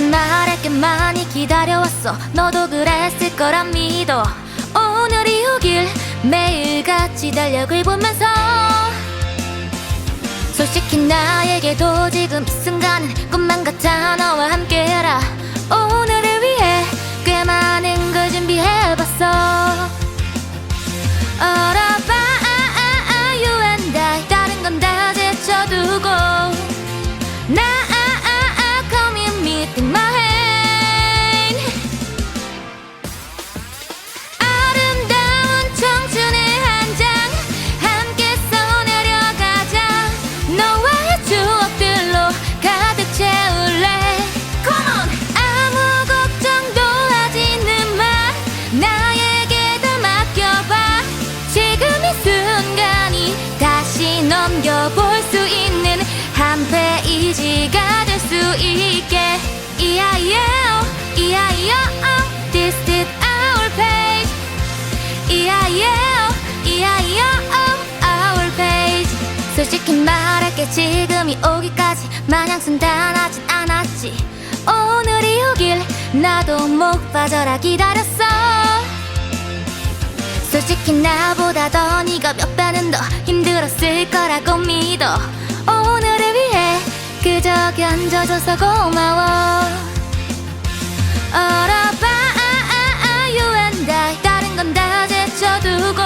말할게 많이 기다려왔어. 너도 그랬을 거란 믿어. 오늘이 오길 매일같이 달력을 보면서. 솔직히 나에게도 지금 이 순간은 꿈만 같아 너와 함께라 넘겨볼 수 있는 한 페이지가 될 수 있게. 이야이요 이야이요 This is our page. 이야이요 이야이요 our page. 솔직히 말할게 지금이 오기까지. 마냥 순탄하진 않았지. 오늘이 오길 나도 목 빠져라 기다렸어 솔직히 나보다 더 네가 몇 배는 더 힘들었을 거라고 믿어. 오늘을 위해 그저 견뎌줘서 고마워. 알아봐 you and I. 다른 건 다 제쳐두고.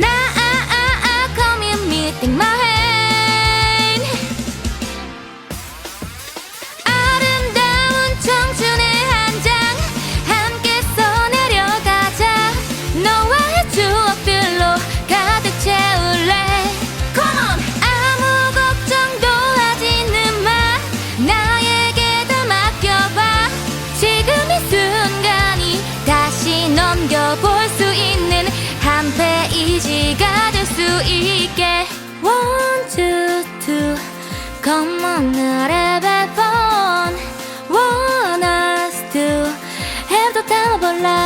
나 come and meet my 지가 One, two, two. Come on, not ever born One, us two. Have the time of our life